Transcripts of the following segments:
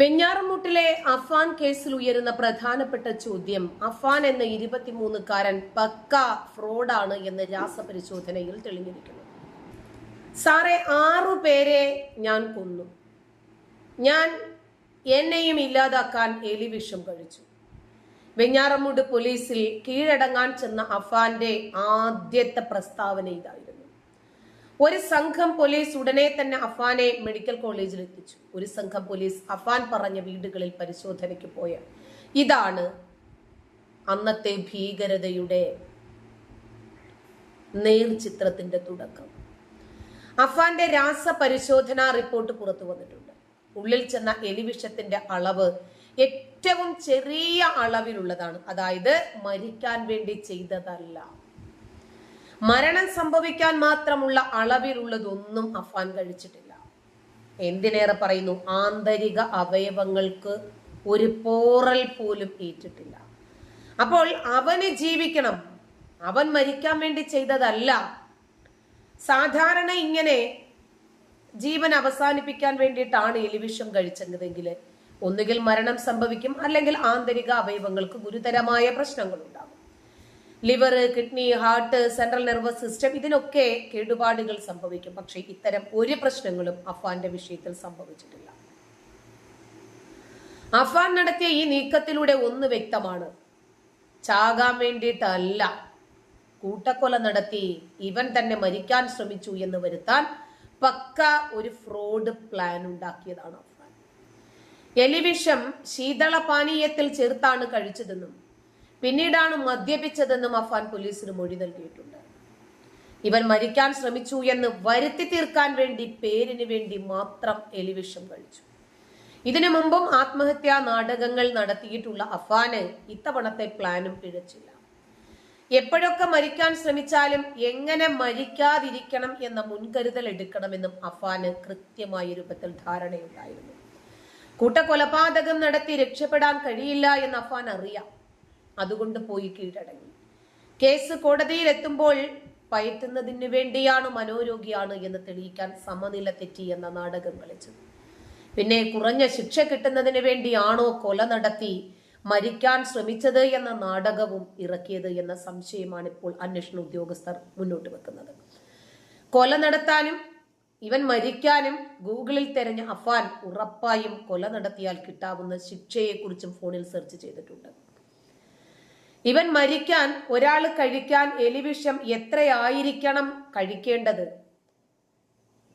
വെഞ്ഞാറമൂട്ടിലെ അഫാൻ കേസിൽ ഉയരുന്ന പ്രധാനപ്പെട്ട ചോദ്യം അഫാൻ എന്ന ഇരുപത്തിമൂന്നുകാരൻ പക്ക ഫ്രോഡാണ് എന്ന് രാസപരിശോധനയിൽ തെളിഞ്ഞിരിക്കുന്നു. സാറേ ആറു പേരെ ഞാൻ കൊന്നു. ഞാൻ എന്നെയും ഇല്ലാതാക്കാൻ എലിവിഷം കഴിച്ചു. വെഞ്ഞാറമൂട് പോലീസിൽ കീഴടങ്ങാൻ ചെന്ന അഫാന്റെ ആദ്യത്തെ പ്രസ്താവന ഇതായിരുന്നു. ഒരു സംഘം പോലീസ് ഉടനെ തന്നെ അഫാനെ മെഡിക്കൽ കോളേജിൽ എത്തിച്ചു ഒരു സംഘം പോലീസ് അഫാൻ പറഞ്ഞ വീടുകളിൽ പരിശോധനയ്ക്ക് പോയ ഇതാണ് അന്നത്തെ ഭീകരതയുടെ നേർചിത്രത്തിന്റെ തുടക്കം. അഫാന്റെ രാസപരിശോധനാ റിപ്പോർട്ട് പുറത്തു വന്നിട്ടുണ്ട്. ഉള്ളിൽ ചെന്ന എലിവിഷത്തിന്റെ അളവ് ഏറ്റവും ചെറിയ അളവിലുള്ളതാണ്. അതായത് മരിക്കാൻ വേണ്ടി ചെയ്തതല്ല. മരണം സംഭവിക്കാൻ മാത്രമുള്ള അളവിലുള്ളതൊന്നും അഫാൻ കഴിച്ചിട്ടില്ല. എന്തിനേറെ പറയുന്നു? ആന്തരിക അവയവങ്ങൾക്ക് ഒരു പോറൽ പോലും ഏറ്റിട്ടില്ല. അപ്പോൾ അവന് ജീവിക്കണം. അവൻ മരിക്കാൻ വേണ്ടി ചെയ്തതല്ല. സാധാരണ ഇങ്ങനെ ജീവൻ അവസാനിപ്പിക്കാൻ വേണ്ടിയിട്ടാണ് എലിവിഷം കഴിച്ചതെങ്കിൽ ഒന്നുകിൽ മരണം സംഭവിക്കും അല്ലെങ്കിൽ ആന്തരിക അവയവങ്ങൾക്ക് ഗുരുതരമായ പ്രശ്നങ്ങൾ ഉണ്ടാകും liver kidney heart central nervous system ഇതിനൊക്കെ കേടുപാടുകൾ സംഭവിക്കും. പക്ഷേ ഇത്തരം ഒരു പ്രശ്നങ്ങളും അഫാന്റെ വിഷയത്തിൽ സംഭവിച്ചിട്ടില്ല. അഫാൻ നടത്തിയ ഈ നീക്കത്തിലൂടെ ഒന്ന് വ്യക്തമാണ്. ചാകാൻ വേണ്ടിയിട്ടല്ല. കൂട്ടക്കൊല നടത്തി ഇവൻ തന്നെ മരിക്കാൻ ശ്രമിച്ചു എന്ന് വരുത്താൻ പക്ക ഒരു ഫ്രോഡ് പ്ലാൻ ഉണ്ടാക്കിയതാണ് അഫാൻ എലിവിഷം ശീതളപാനീയത്തിൽ ചേർത്താണ് കഴിച്ചതെന്നും പിന്നീടാണ് മദ്യപിച്ചതെന്നും അഫാൻ പോലീസിന് മൊഴി നൽകിയിട്ടുണ്ട്. ഇവൻ മരിക്കാൻ ശ്രമിച്ചു എന്ന് വരുത്തി തീർക്കാൻ വേണ്ടി പേരിന് വേണ്ടി മാത്രം എലിവിഷം കഴിച്ചു. ഇതിനു മുമ്പും ആത്മഹത്യാ നാടകങ്ങൾ നടത്തിയിട്ടുള്ള അഫാന് ഇത്തവണത്തെ പ്ലാനും പിഴച്ചില്ല. എപ്പോഴൊക്കെ മരിക്കാൻ ശ്രമിച്ചാലും എങ്ങനെ മരിക്കാതിരിക്കണം എന്ന മുൻകരുതൽ എടുക്കണമെന്നും അഫാന് കൃത്യമായ രൂപത്തിൽ ധാരണയുണ്ടായിരുന്നു. കൂട്ടക്കൊലപാതകം നടത്തി രക്ഷപ്പെടാൻ കഴിയില്ല എന്ന് അഫാൻ അറിയാം. അതുകൊണ്ട് പോയി കീഴടങ്ങി. കേസ് കോടതിയിൽ എത്തുമ്പോൾ പയറ്റുന്നതിന് വേണ്ടിയാണ് മനോരോഗിയാണ് എന്ന് തെളിയിക്കാൻ സമനില തെറ്റി എന്ന നാടകം കളിച്ചത് പിന്നെ കുറഞ്ഞ ശിക്ഷ കിട്ടുന്നതിന് വേണ്ടിയാണോ കൊല നടത്തി മരിക്കാൻ ശ്രമിച്ചത് എന്ന നാടകവും ഇറക്കിയത് എന്ന സംശയമാണ് ഇപ്പോൾ അന്വേഷണ ഉദ്യോഗസ്ഥർ മുന്നോട്ട് വെക്കുന്നത്. കൊല നടത്താനും ഇവൻ മരിക്കാനും ഗൂഗിളിൽ തെരഞ്ഞ അഫാൻ ഉറപ്പായും കൊല നടത്തിയാൽ കിട്ടാവുന്ന ശിക്ഷയെക്കുറിച്ചും ഫോണിൽ സെർച്ച് ചെയ്തിട്ടുണ്ട്. ഇവൻ മരിക്കാൻ ഒരാൾ കഴിക്കാൻ എലിവിഷം എത്രയായിരിക്കണം കഴിക്കേണ്ടത്?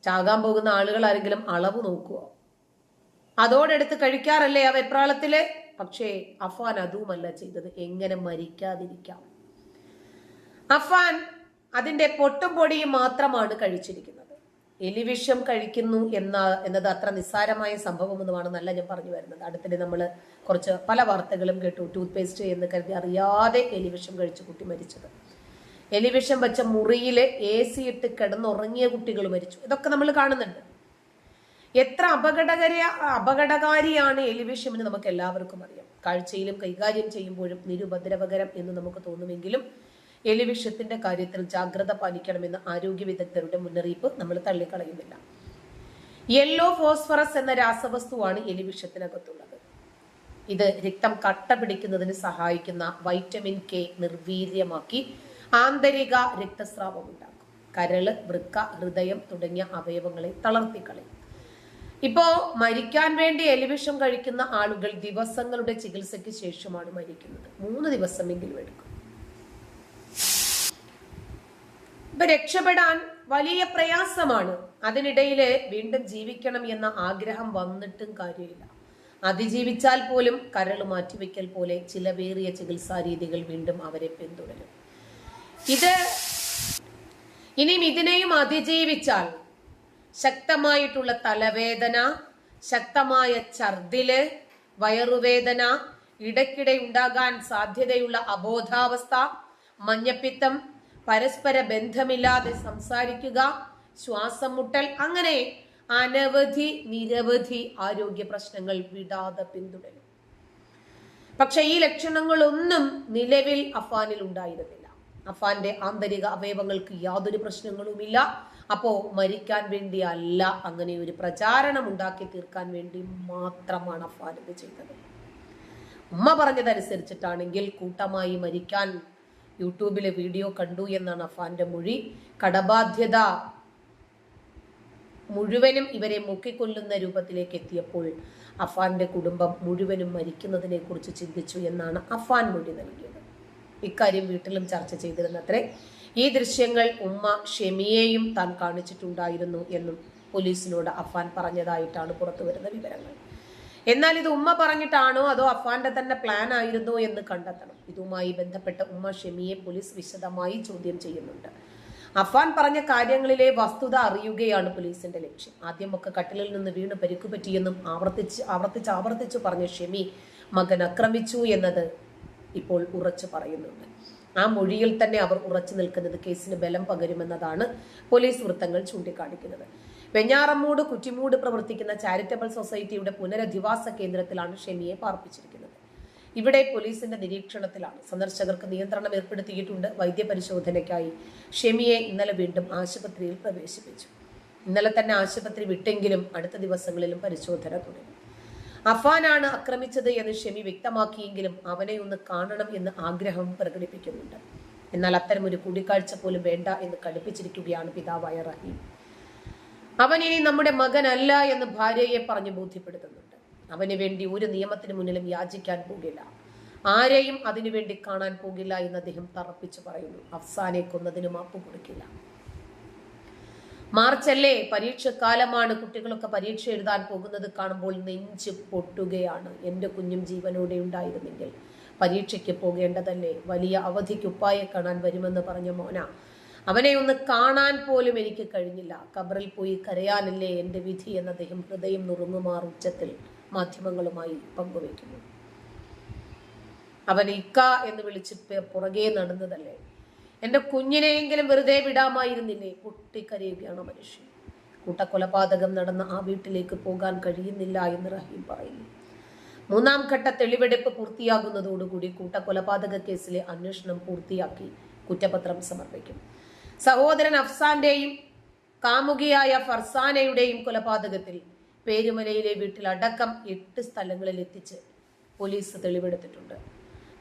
ചാകാൻ പോകുന്ന ആളുകൾ ആരെങ്കിലും അളവ് നോക്കുവോ? അതോടെടുത്ത് കഴിക്കാറല്ലേ ആ വെപ്രാളത്തിൽ? പക്ഷേ അഫാൻ അതുമല്ല ചെയ്തത്. എങ്ങനെ മരിക്കാതിരിക്കാം? അഫാൻ അതിന്റെ പൊട്ടും പൊടിയും മാത്രമാണ് കഴിച്ചിരിക്കുന്നത്. എലിവിഷം കഴിക്കുന്നു എന്ന എന്നത് അത്ര നിസ്സാരമായ സംഭവമൊന്നുമാണ് നല്ല ഞാൻ പറഞ്ഞു വരുന്നത്. അടുത്തിടെ നമ്മൾ കുറച്ച് പല വാർത്തകളും കേട്ടു. ടൂത്ത് പേസ്റ്റ് എന്ന് കരുതി അറിയാതെ എലിവിഷം കഴിച്ച് കുട്ടി മരിച്ചത്. എലിവിഷം വെച്ച മുറിയിൽ എ സി ഇട്ട് കിടന്നുറങ്ങിയ കുട്ടികൾ മരിച്ചു. ഇതൊക്കെ നമ്മൾ കാണുന്നുണ്ട്. എത്ര അപകടകര അപകടകാരിയാണ് എലിവിഷം എന്ന് നമുക്ക് എല്ലാവർക്കും അറിയാം. കാഴ്ചയിലും കൈകാര്യം ചെയ്യുമ്പോഴും നിരുപദ്രവകരം എന്ന് നമുക്ക് തോന്നുമെങ്കിലും എലിവിഷത്തിന്റെ കാര്യത്തിൽ ജാഗ്രത പാലിക്കണമെന്ന് ആരോഗ്യ വിദഗ്ധരുടെ മുന്നറിയിപ്പ് നമ്മൾ തള്ളിക്കളയുന്നില്ല. യെല്ലോ ഫോസ്ഫറസ് എന്ന രാസവസ്തുവാണ് എലിവിഷത്തിനകത്തുള്ളത്. ഇത് രക്തം കട്ട പിടിക്കുന്നതിന് സഹായിക്കുന്ന വൈറ്റമിൻ കെ നിർവീര്യമാക്കി ആന്തരിക രക്തസ്രാവം ഉണ്ടാക്കും. കരൾ വൃക്ക ഹൃദയം തുടങ്ങിയ അവയവങ്ങളെ തളർത്തിക്കളയും. ഇപ്പോ മരിക്കാൻ വേണ്ടി എലിവിഷം കഴിക്കുന്ന ആളുകൾ ദിവസങ്ങളുടെ ചികിത്സയ്ക്ക് ശേഷമാണ് മരിക്കുന്നത്. മൂന്ന് ദിവസമെങ്കിലും എടുക്കും. ഇപ്പൊ രക്ഷപ്പെടാൻ വലിയ പ്രയാസമാണ്. അതിനിടയിൽ വീണ്ടും ജീവിക്കണം എന്ന ആഗ്രഹം വന്നിട്ടും കാര്യമില്ല. അതിജീവിച്ചാൽ പോലും കരൾ മാറ്റിവെക്കൽ പോലെ ചിലവേറിയ ചികിത്സാ രീതികൾ വീണ്ടും അവരെ പിന്തുടരും. ഇത് ഇനിയും ഇതിനെയും അതിജീവിച്ചാൽ ശക്തമായിട്ടുള്ള തലവേദന ശക്തമായ ഛർദിൽ വയറുവേദന ഇടയ്ക്കിടെ ഉണ്ടാകാൻ സാധ്യതയുള്ള അബോധാവസ്ഥ മഞ്ഞപ്പിത്തം പരസ്പര ബന്ധമില്ലാതെ സംസാരിക്കുക ശ്വാസം മുട്ടൽ അങ്ങനെ അനവധി നിരവധി ആരോഗ്യ പ്രശ്നങ്ങൾ വിടാതെ പിന്തുടരും. പക്ഷെ ഈ ലക്ഷണങ്ങളൊന്നും നിലവിൽ അഫാനിൽ ഉണ്ടായിരുന്നില്ല. അഫാന്റെ ആന്തരിക അവയവങ്ങൾക്ക് യാതൊരു പ്രശ്നങ്ങളുമില്ല. അപ്പോ മരിക്കാൻ വേണ്ടി അല്ല അങ്ങനെ ഒരു പ്രചാരണം ഉണ്ടാക്കി തീർക്കാൻ വേണ്ടി മാത്രമാണ് അഫാൻ ഇത് ചെയ്തത്. ഉമ്മ പറഞ്ഞതനുസരിച്ചിട്ടാണെങ്കിൽ കൂട്ടമായി മരിക്കാൻ യൂട്യൂബിലെ വീഡിയോ കണ്ടു എന്നാണ് അഫാന്റെ മൊഴി. കടബാധ്യത മുഴുവനും ഇവരെ മുക്കിക്കൊല്ലുന്ന രൂപത്തിലേക്ക് എത്തിയപ്പോൾ അഫാന്റെ കുടുംബം മുഴുവനും മരിക്കുന്നതിനെ കുറിച്ച് ചിന്തിച്ചു എന്നാണ് അഫാൻ മൊഴി നൽകിയത്. ഇക്കാര്യം വീട്ടിലും ചർച്ച ചെയ്തിരുന്നത്രേ. ഈ ദൃശ്യങ്ങൾ ഉമ്മ ഷെമിയെയും താൻ കാണിച്ചിട്ടുണ്ടായിരുന്നു എന്നും പോലീസിനോട് അഫാൻ പറഞ്ഞതായിട്ടാണ് പുറത്തു വരുന്ന വിവരങ്ങൾ. എന്നാൽ ഇത് ഉമ്മ പറഞ്ഞിട്ടാണോ അതോ അഫാന്റെ തന്നെ പ്ലാൻ ആയിരുന്നോ എന്ന് കണ്ടെത്തണം. ഇതുമായി ബന്ധപ്പെട്ട ഉമ്മ ഷെമിയെ പോലീസ് വിശദമായി ചോദ്യം ചെയ്യുന്നുണ്ട്. അഫാൻ പറഞ്ഞ കാര്യങ്ങളിലെ വസ്തുത അറിയുകയാണ് പോലീസിന്റെ ലക്ഷ്യം. ആദ്യമൊക്കെ കട്ടിലിൽ നിന്ന് വീണ് പരിക്കു പറ്റിയെന്നും ആവർത്തിച്ച് ആവർത്തിച്ച് ആവർത്തിച്ചു പറഞ്ഞ ഷെമി മകൻ ആക്രമിച്ചു എന്നത് ഇപ്പോൾ ഉറച്ചു പറയുന്നുണ്ട്. ആ മൊഴിയിൽ തന്നെ അവർ ഉറച്ചു നിൽക്കുന്നത് കേസിന് ബലം പകരുമെന്നതാണ് പോലീസ് വൃത്തങ്ങൾ ചൂണ്ടിക്കാണിക്കുന്നത്. വെഞ്ഞാറമ്മൂട് കുറ്റിമൂട് പ്രവർത്തിക്കുന്ന ചാരിറ്റബിൾ സൊസൈറ്റിയുടെ പുനരധിവാസ കേന്ദ്രത്തിലാണ് ഷെമിയെ പാർപ്പിച്ചിരിക്കുന്നത്. ഇവിടെ പോലീസിന്റെ നിരീക്ഷണത്തിലാണ് സന്ദർശകർക്ക് നിയന്ത്രണം ഏർപ്പെടുത്തിയിട്ടുണ്ട്. വൈദ്യപരിശോധനയ്ക്കായി ഷെമിയെ ഇന്നലെ വീണ്ടും ആശുപത്രിയിൽ പ്രവേശിപ്പിച്ചു. ഇന്നലെ തന്നെ ആശുപത്രി വിട്ടെങ്കിലും അടുത്ത ദിവസങ്ങളിലും പരിശോധന തുടങ്ങി. അഫാനാണ് ആക്രമിച്ചത് എന്ന് ഷെമി വ്യക്തമാക്കിയെങ്കിലും അവനെ ഒന്ന് കാണണം എന്ന് ആഗ്രഹം പ്രകടിപ്പിക്കുന്നുണ്ട്. എന്നാൽ അത്തരമൊരു കൂടിക്കാഴ്ച പോലും വേണ്ട എന്ന് കടുപ്പിച്ചിരിക്കുകയാണ് പിതാവായ റഹീം. അവൻ ഇനി നമ്മുടെ മകനല്ല എന്ന് ഭാര്യയെ പറഞ്ഞ് ബോധ്യപ്പെടുത്തുന്നുണ്ട്. അവന് വേണ്ടി ഒരു നിയമത്തിന് മുന്നിലും യാചിക്കാൻ പോകില്ല. ആരെയും അതിനുവേണ്ടി കാണാൻ പോകില്ല എന്ന് അദ്ദേഹം തറപ്പിച്ചു പറയുന്നു. അഫ്സാനെ കൊന്നതിന് മാപ്പ് കൊടുക്കില്ല. മാർച്ചല്ലേ പരീക്ഷ കാലമാണ്. കുട്ടികളൊക്കെ പരീക്ഷ എഴുതാൻ പോകുന്നത് കാണുമ്പോൾ നെഞ്ച് പൊട്ടുകയാണ്. എന്റെ കുഞ്ഞും ജീവനോടെ ഉണ്ടായിരുന്നെങ്കിൽ പരീക്ഷയ്ക്ക് പോകേണ്ടതല്ലേ? വലിയ അവധിക്ക് ഉപ്പായെ കാണാൻ വരുമെന്ന് പറഞ്ഞ മോന. അവനെ ഒന്ന് കാണാൻ പോലും എനിക്ക് കഴിഞ്ഞില്ല. കബറിൽ പോയി കരയാനല്ലേ എന്റെ വിധി എന്ന് അദ്ദേഹം ഹൃദയം നുറുങ്ങുമാർ ഉച്ചത്തിൽ മാധ്യമങ്ങളുമായി പങ്കുവയ്ക്കുന്നു. അവൻ ഇക്ക എന്ന് വിളിച്ച് പുറകെ നടന്നതല്ലേ? എന്റെ കുഞ്ഞിനെയെങ്കിലും വെറുതെ വിടാമായിരുന്നില്ലേ? പൊട്ടിക്കരയുകയാണ് മനുഷ്യൻ. കൂട്ടക്കൊലപാതകം നടന്ന ആ വീട്ടിലേക്ക് പോകാൻ കഴിയുന്നില്ല എന്ന് റഹീം പറയുന്നു. മൂന്നാം ഘട്ട തെളിവെടുപ്പ് പൂർത്തിയാകുന്നതോടുകൂടി കൂട്ടക്കൊലപാതക കേസിലെ അന്വേഷണം പൂർത്തിയാക്കി കുറ്റപത്രം സമർപ്പിക്കും. സഹോദരൻ അഫ്സാന്റെയും കാമുകിയായ ഫർസാനയുടെയും കൊലപാതകത്തിൽ പേരുമലയിലെ വീട്ടിൽ അടക്കം എട്ട് സ്ഥലങ്ങളിൽ എത്തിച്ച് പോലീസ് തെളിവെടുത്തിട്ടുണ്ട്.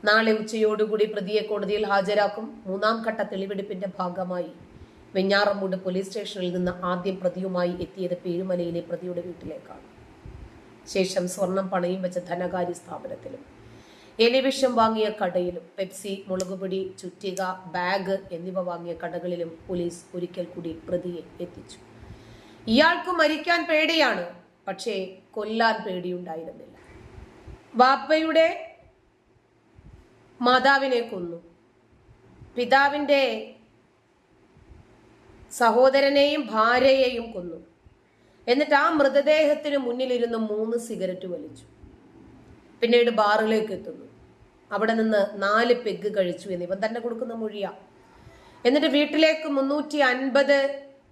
നാളെ ഉച്ചയോടുകൂടി പ്രതിയെ കോടതിയിൽ ഹാജരാക്കും. മൂന്നാം ഘട്ട തെളിവെടുപ്പിന്റെ ഭാഗമായി വെഞ്ഞാറമ്മൂട് പോലീസ് സ്റ്റേഷനിൽ നിന്ന് ആദ്യം പ്രതിയുമായി എത്തിയത് പേരുമലയിലെ പ്രതിയുടെ വീട്ടിലേക്കാണ്. ശേഷം സ്വർണം പണയും വെച്ച ധനകാര്യ സ്ഥാപനത്തിലും എലിവിഷം വാങ്ങിയ കടയിലും പെപ്സി മുളകുപൊടി ചുറ്റിക ബാഗ് എന്നിവ വാങ്ങിയ കടകളിലും പോലീസ് ഒരിക്കൽ കൂടി പ്രതിയെ എത്തിച്ചു. ഇയാൾക്ക് മരിക്കാൻ പേടിയാണ് പക്ഷേ കൊല്ലാൻ പേടിയുണ്ടായിരുന്നില്ല. വാപ്പയുടെ മാതാവിനെ കൊന്നു. പിതാവിന്റെ സഹോദരനെയും ഭാര്യയെയും കൊന്നു. എന്നിട്ട് ആ മൃതദേഹത്തിന് മുന്നിലിരുന്ന് മൂന്ന് സിഗരറ്റ് വലിച്ചു. പിന്നീട് ബാറിലേക്ക് എത്തുന്നു. അവിടെ നിന്ന് നാല് പെഗ് കഴിച്ചു എന്ന് ഇവൻ തന്നെ കൊടുക്കുന്ന മൊഴിയാ. എന്നിട്ട് വീട്ടിലേക്ക് മുന്നൂറ്റി അൻപത്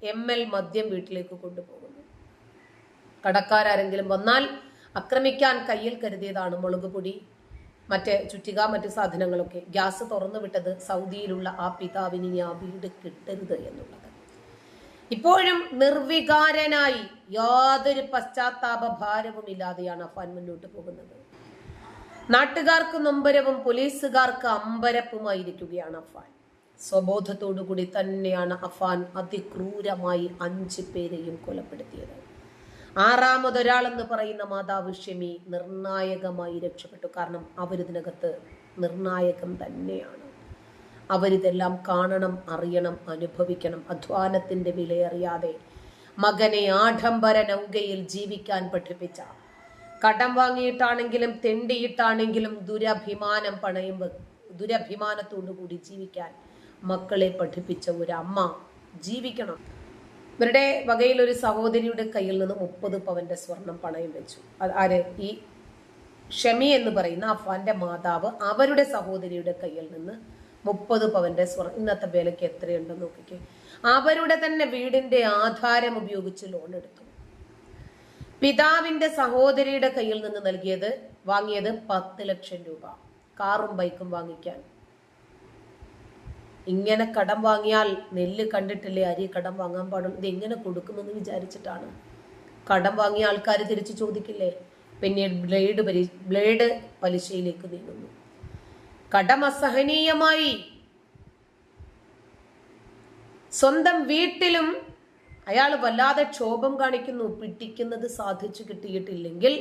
എം എൽ മദ്യം വീട്ടിലേക്ക് കൊണ്ടുപോകുന്നു. കടക്കാരെങ്കിലും വന്നാൽ ആക്രമിക്കാൻ കയ്യിൽ കരുതിയതാണ് മുളക് പൊടി മറ്റേ ചുറ്റിക മറ്റു സാധനങ്ങളൊക്കെ. ഗ്യാസ് തുറന്നു വിട്ടത് സൗദിയിലുള്ള ആ പിതാവിന് ആ വീട് കിട്ടരുത് എന്നുള്ളത്. ഇപ്പോഴും നിർവികാരനായി യാതൊരു പശ്ചാത്താപ ഭാരവുമില്ലാതെയാണ് അഫാൻ മുന്നോട്ട് പോകുന്നത്. നാട്ടുകാർക്ക് നൊമ്പരവും പോലീസുകാർക്ക് അമ്പരപ്പുമായിരിക്കുകയാണ് അഫാൻ സ്വബോധത്തോടുകൂടി തന്നെയാണ് അഫാൻ അതിക്രൂരമായി അഞ്ച് പേരെയും കൊലപ്പെടുത്തിയത്. ആറാമതൊരാളെന്ന് പറയുന്ന മാതാവ് ഷെമി നിർണായകമായി രക്ഷപ്പെട്ടു. കാരണം അവരിതിനകത്ത് നിർണായകം തന്നെയാണ്. അവരിതെല്ലാം കാണണം അറിയണം അനുഭവിക്കണം. അധ്വാനത്തിന്റെ വിലയറിയാതെ മകനെ ആഡംബര നൗകയിൽ ജീവിക്കാൻ പഠിപ്പിച്ച കടം വാങ്ങിയിട്ടാണെങ്കിലും തെണ്ടിയിട്ടാണെങ്കിലും ദുരഭിമാനം പണയും ദുരഭിമാനത്തോടു കൂടി ജീവിക്കാൻ മക്കളെ പഠിപ്പിച്ച ഒരു അമ്മ ജീവിക്കണം. ഇവരുടെ വകയിൽ ഒരു സഹോദരിയുടെ കയ്യിൽ നിന്ന് മുപ്പത് പവന്റെ സ്വർണം പണയം വെച്ചു. ആര്? ഈ ഷമി എന്ന് പറയുന്ന അഫാന്റെ മാതാവ് അവരുടെ സഹോദരിയുടെ കയ്യിൽ നിന്ന് മുപ്പത് പവന്റെ സ്വർണം ഇന്നത്തെ വിലയ്ക്ക് എത്രയുണ്ടെന്ന് നോക്കിക്കേ. അവരുടെ തന്നെ വീടിന്റെ ആധാരം ഉപയോഗിച്ച് ലോൺ എടുത്തു. പിതാവിന്റെ സഹോദരിയുടെ കയ്യിൽ നിന്ന് നൽകിയത് വാങ്ങിയത് പത്ത് ലക്ഷം രൂപ. കാറും ബൈക്കും വാങ്ങിക്കാൻ. ഇങ്ങനെ കടം വാങ്ങിയാൽ നെല്ല് കണ്ടിട്ടില്ലേ? അരി കടം വാങ്ങാൻ പാടും ഇത് എങ്ങനെ കൊടുക്കുമെന്ന് വിചാരിച്ചിട്ടാണ്. കടം വാങ്ങിയ ആൾക്കാർ തിരിച്ചു ചോദിക്കില്ലേ? പിന്നീട് ബ്ലേഡ് പരി ബ്ലേഡ് പലിശയിലേക്ക് നീങ്ങുന്നു. കടം അസഹനീയമായി. സ്വന്തം വീട്ടിലും അയാൾ വല്ലാതെ ക്ഷോഭം കാണിക്കുന്നു പിടിക്കുന്നത് സാധിച്ചു കിട്ടിയിട്ടില്ലെങ്കിൽ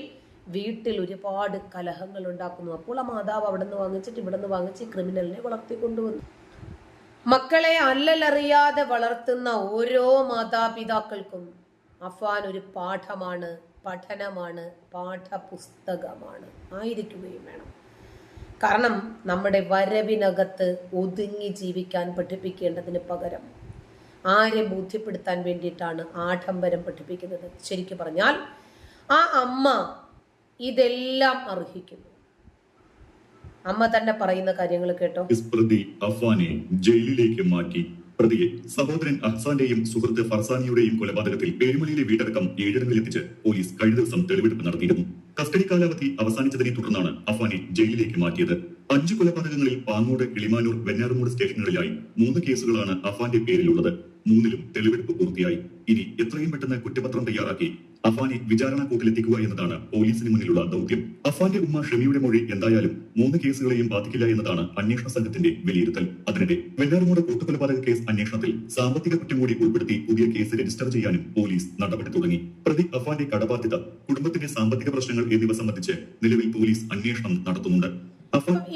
വീട്ടിൽ ഒരുപാട് കലഹങ്ങൾ ഉണ്ടാക്കുന്നു. അപ്പോൾ ആ മാതാവ് അവിടെ നിന്ന് വാങ്ങിച്ചിട്ട് ഇവിടെ നിന്ന് വാങ്ങിച്ച് ക്രിമിനലിനെ വളർത്തിക്കൊണ്ടുവന്നു. മക്കളെ അല്ലലറിയാതെ വളർത്തുന്ന ഓരോ മാതാപിതാക്കൾക്കും അഫാൻ ഒരു പാഠമാണ് പഠനമാണ് പാഠപുസ്തകമാണ്. ആയിരിക്കുകയും വേണം. കാരണം നമ്മുടെ വരവിനകത്ത് ഒതുങ്ങി ജീവിക്കാൻ പഠിപ്പിക്കേണ്ടതിന് പകരം ആരെ ബോധ്യപ്പെടുത്താൻ വേണ്ടിയിട്ടാണ് ആഡംബരം പഠിപ്പിക്കുന്നത്. ശരിക്കു പറഞ്ഞാൽ ആ അമ്മ ഇതെല്ലാം അർഹിക്കുന്നു. അമ്മ തന്നെ പറയുന്ന കാര്യങ്ങൾ കേട്ടോ. പ്രതി അഫാനെ ജയിലിലേക്ക് മാറ്റി. പ്രതിയെ സഹോദരൻ അഹ്സാന്റെയും സുഹൃത്ത് ഫർസാനിയുടെയും കൊലപാതകത്തിൽ ഏഴുമലയിലെ വീടടക്കം എത്തിച്ച് പോലീസ് കഴിഞ്ഞ ദിവസം തെളിവെടുപ്പ് നടത്തിയിരുന്നു. കസ്റ്റഡി കാലാവധി അവസാനിച്ചതിനെ തുടർന്നാണ് അഫാനെ ജയിലിലേക്ക് മാറ്റിയത്. അഞ്ച് കൊലപാതകങ്ങളിൽ പാങ്ങോട് കിളിമാനൂർ വെഞ്ഞാറമൂട് സ്റ്റേഷനുകളിലായി മൂന്ന് കേസുകളാണ് അഫാന്റെ പേരിലുള്ളത്. മൂന്നിലും തെളിവെടുപ്പ് പൂർത്തിയായി. ഇനി എത്രയും പെട്ടെന്ന് കുറ്റപത്രം തയ്യാറാക്കി അഫാനെ വിചാരണ കൂട്ടിലെത്തിക്കുക എന്നതാണ് പോലീസിന് മുന്നിലുള്ള ദൗത്യം. അഫാന്റെ ഉമ്മ ഷമിയുടെ മൊഴി എന്തായാലും മൂന്ന് കേസുകളെയും ബാധിക്കില്ല എന്നതാണ് അന്വേഷണ സംഘത്തിന്റെ വിലയിരുത്തൽ. അതിനിടെ വെഞ്ഞാറമൂട് കൂട്ടുകൊലപാതക കേസ് അന്വേഷണത്തിൽ സാമ്പത്തിക കുറ്റം കൂടി ഉൾപ്പെടുത്തി പുതിയ കേസ് രജിസ്റ്റർ ചെയ്യാനും പോലീസ് നടപടി തുടങ്ങി. പ്രതി അഫാന്റെ കടബാധ്യത കുടുംബത്തിന്റെ സാമ്പത്തിക പ്രശ്നങ്ങൾ എന്നിവ സംബന്ധിച്ച് നിലവിൽ പോലീസ് അന്വേഷണം നടത്തുന്നുണ്ട്.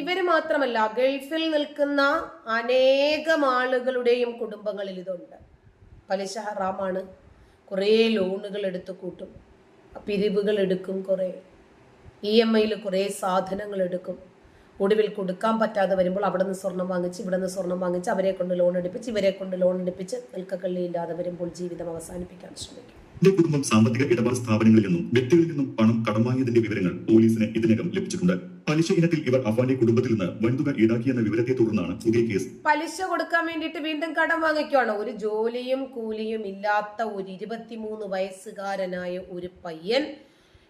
ഇവർ മാത്രമല്ല ഗൾഫിൽ നിൽക്കുന്ന അനേകം ആളുകളുടെയും കുടുംബങ്ങളിൽ ഇതുണ്ട്. പലിശ ഹറാമാണ് കുറേ ലോണുകൾ എടുത്ത് കൂട്ടും. പിരിവുകൾ എടുക്കും കുറേ. ഇ എം ഐയിൽ കുറേ സാധനങ്ങൾ എടുക്കും. ഒടുവിൽ കൊടുക്കാൻ പറ്റാതെ വരുമ്പോൾ അവിടെ നിന്ന് സ്വർണം വാങ്ങിച്ച് ഇവിടെ നിന്ന് സ്വർണം വാങ്ങിച്ച് അവരെ കൊണ്ട് ലോൺ എടുപ്പിച്ച് ഇവരെ കൊണ്ട് ലോൺ എടുപ്പിച്ച് നിൽക്കക്കള്ളിയില്ലാതെ വരുമ്പോൾ ജീവിതം അവസാനിപ്പിക്കാൻ ശ്രമിക്കും. കുടുംബം സാമ്പത്തിക ഇടപാട് സ്ഥാപനങ്ങളിൽ നിന്നും വ്യക്തികളിൽ നിന്നും പണം കടം വാങ്ങിയതിന്റെ വിവരങ്ങൾ പോലീസിന് ഇതിനകം ലഭിച്ചിട്ടുണ്ട്. പലിശ ഇനത്തിൽ ഇവർ അഫാന്റെ കുടുംബത്തിൽ നിന്ന് വൻതുക ഈടാക്കിയെന്ന വിവരത്തെ തുടർന്നാണ് പുതിയ കേസ്. പലിശ കൊടുക്കാൻ വേണ്ടിയിട്ട് വീണ്ടും കടം വാങ്ങിക്കുകയാണ് ഒരു ജോലിയും കൂലിയും ഇല്ലാത്ത ഒരു ഇരുപത്തിമൂന്ന് വയസ്സുകാരനായ ഒരു പയ്യൻ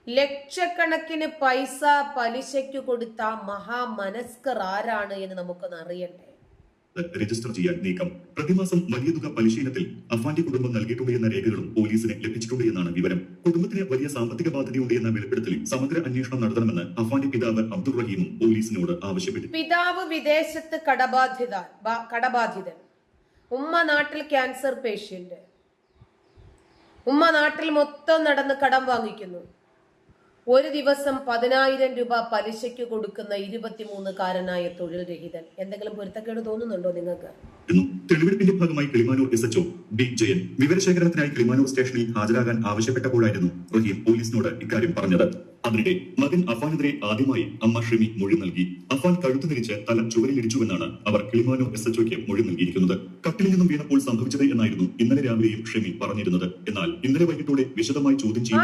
ലക്ഷക്കണക്കിന് പൈസ പലിശയ്ക്ക് കൊടുത്ത മഹാമനസ്കർ ആരാണ് എന്ന് നമുക്കൊന്ന് അറിയണ്ടേ? രജിസ്റ്റർ ചെയ്യാൻ നീക്കം. പ്രതിമാസം വലിയ തുക പലിശയിനത്തിൽ അഫാന്റെ കുടുംബം നൽകിയിട്ടുണ്ട് എന്ന രേഖകളും പോലീസിന് ലഭിച്ചിട്ടുണ്ട് എന്നാണ് വിവരം. കുടുംബത്തിന് വലിയ സാമ്പത്തിക ബാധ്യതയുണ്ട് എന്ന വെളിപ്പെടുത്തലിൽ സമഗ്ര അന്വേഷണം നടത്തണമെന്ന് അഫാന്റെ പിതാവ് അബ്ദുൾ റഹീമും പോലീസിനോട് ആവശ്യപ്പെട്ടു. പിതാവ് വിദേശത്ത് കടബാധിത കടബാധിതൻ ഉമ്മ നാട്ടിൽ ക്യാൻസർ പേഷ്യന്റ്. ഉമ്മ നാട്ടിൽ മൊത്തം നടന്ന് കടം വാങ്ങിക്കുന്നു. ഒരു ദിവസം പതിനായിരം രൂപ പലിശയ്ക്ക് കൊടുക്കുന്ന ഇരുപത്തിമൂന്നുകാരനായ തൊഴിൽ രഹിതൻ എന്തെങ്കിലും പൊരുത്തക്കേട് തോന്നുന്നുണ്ടോ നിങ്ങൾക്ക്? തെളിവെടുപ്പിന്റെ ഭാഗമായി Kilimanoor S HO B Jayan വിവരശേഖരണത്തിനായി Kilimanoor സ്റ്റേഷനിൽ ഹാജരാകാൻ ആവശ്യപ്പെട്ടപ്പോഴായിരുന്നു റഹീം പോലീസിനോട് ഇക്കാര്യം പറഞ്ഞത്. അതിനിടെ മകൻ അഫാനെതിരെ ആദ്യമായി അമ്മ ഷെമി മൊഴി നൽകി. അഫാൻ കഴുത്തു തിരിച്ച് തല ചുവരിലിടിച്ചുവെന്നാണ് അവർ കിളിമാനൂർ എസ് എച്ച്ഒക്ക് മൊഴി നൽകിയിരിക്കുന്നത്. കട്ടിലിൽ നിന്നും വീണപ്പോൾ സംഭവിച്ചത് എന്നായിരുന്നു ഇന്നലെ രാവിലെയും ഷെമി പറഞ്ഞിരുന്നത്. എന്നാൽ ഇന്നലെ വൈകിട്ടോടെ വിശദമായി ചോദ്യം ചെയ്യും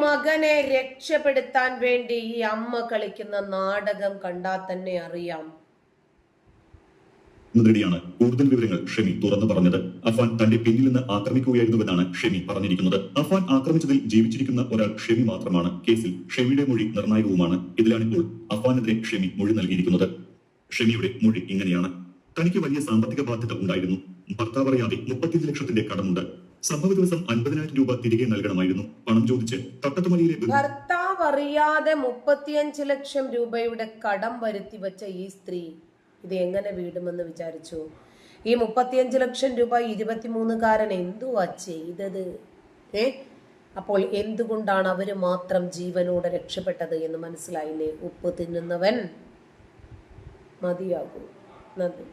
മകനെ രക്ഷപ്പെടുത്താൻ വേണ്ടി ഈ അമ്മ കളിക്കുന്ന നാടകം കണ്ടാൽ തന്നെ അറിയാം. ാണ് കൂടുതൽ വിവരങ്ങൾ ഷെമി തുറന്നു പറഞ്ഞത്. അഫാൻ തന്റെ പിന്നിൽ നിന്ന് ആക്രമിക്കുകയായിരുന്നുവെന്നാണ് ഷെമി പറഞ്ഞിരിക്കുന്നത്. അഫാൻ ആക്രമിച്ചതിൽ ജീവിച്ചിരിക്കുന്ന ഒരാൾ ഷെമി മാത്രമാണ്. കേസിൽ ഷെമിയുടെ മൊഴി നിർണായകവുമാണ്. ഇതിലാണിപ്പോൾ അഫാനെതിരെ ഷെമി മൊഴി നൽകിയിരിക്കുന്നത്. ഷെമിയുടെ മൊഴി ഇങ്ങനെയാണ്. തനിക്ക് വലിയ സാമ്പത്തിക ബാധ്യത ഉണ്ടായിരുന്നു. ഭർത്താവ് അറിയാതെ മുപ്പത്തിയഞ്ച് ലക്ഷത്തിന്റെ കടമുണ്ട്. സംഭവ ദിവസം അൻപതിനായിരം രൂപ തിരികെ നൽകണമായിരുന്നു. പണം ചോദിച്ച് തട്ടത്തുമലയിലെ ഭർത്താവ് അറിയാതെ മുപ്പത്തിയഞ്ച് ലക്ഷം രൂപയുടെ കടം വരുത്തി വെച്ച ഈ സ്ത്രീ ഇത് എങ്ങനെ വീടുമെന്ന് വിചാരിച്ചു? ഈ മുപ്പത്തിയഞ്ച് ലക്ഷം രൂപ ഇരുപത്തിമൂന്നുകാരൻ എന്തുവാ ചെയ്തത്? ഏ? അപ്പോൾ എന്തുകൊണ്ടാണ് അവർ മാത്രം ജീവനോടെ രക്ഷപ്പെട്ടത് എന്ന് മനസ്സിലായില്ലേ? ഉപ്പ് തിന്നുന്നവൻ? മതിയാകൂ. നന്ദി.